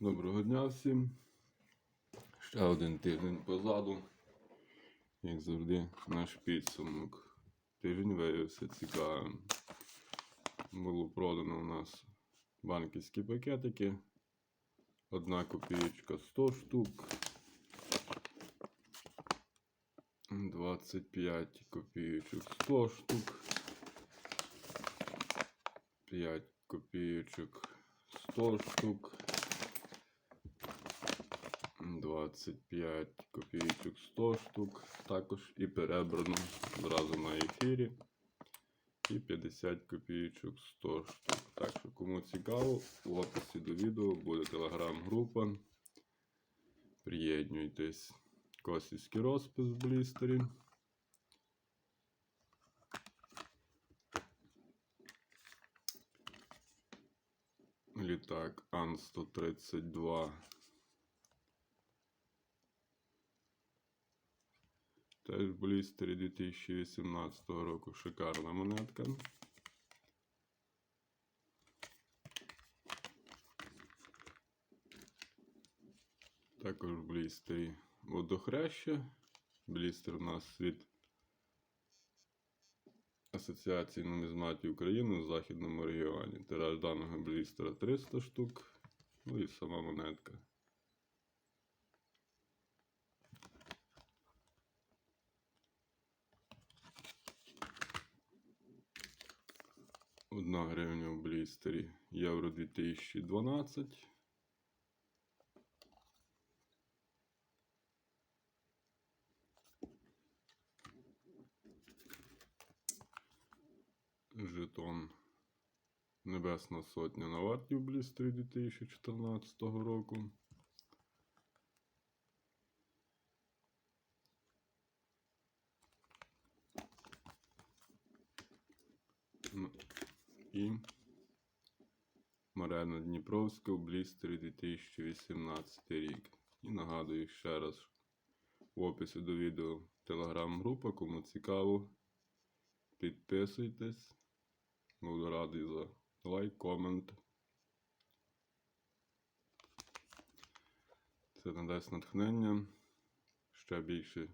Доброго дня всім. Ще один тиждень позаду. Як завжди, наш підсумок. Тиждень виявився цікавим. Було продано у нас банківські пакетики. Одна копієчка 100 штук. 25 копійочок 100 штук. 5 копійочок 100 штук. 25 копійочок 100 штук. Також і перебрано зразу на ефірі. І 50 копійочок 100 штук. Так що, кому цікаво, в описі до відео буде телеграм-група. Приєднуйтесь. Косівський розпис в блістері. Літак Ан-132. Теж в блістері 2018 року. Шикарна монетка. Також в блістері водохреща. Блістер у нас від Асоціації нумізматів України в Західному регіоні. Тираж даного блістера 300 штук. Ну і сама монетка. Одна гривня в блістері Євро 2012. Жетон Небесна Сотня на варті в блістері 2014 року. Ну, І Марена Дніпровська в блістері 2018 рік. І нагадую ще раз в описі до відео телеграм-група, кому цікаво. Підписуйтесь. Буду радий за лайк, комент. Це надасть натхнення ще більше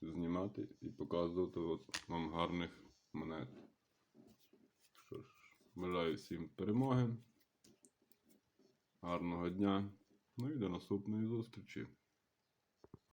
знімати і показувати от вам гарних монет. Бажаю всім перемоги, гарного дня. Ну і до наступної зустрічі.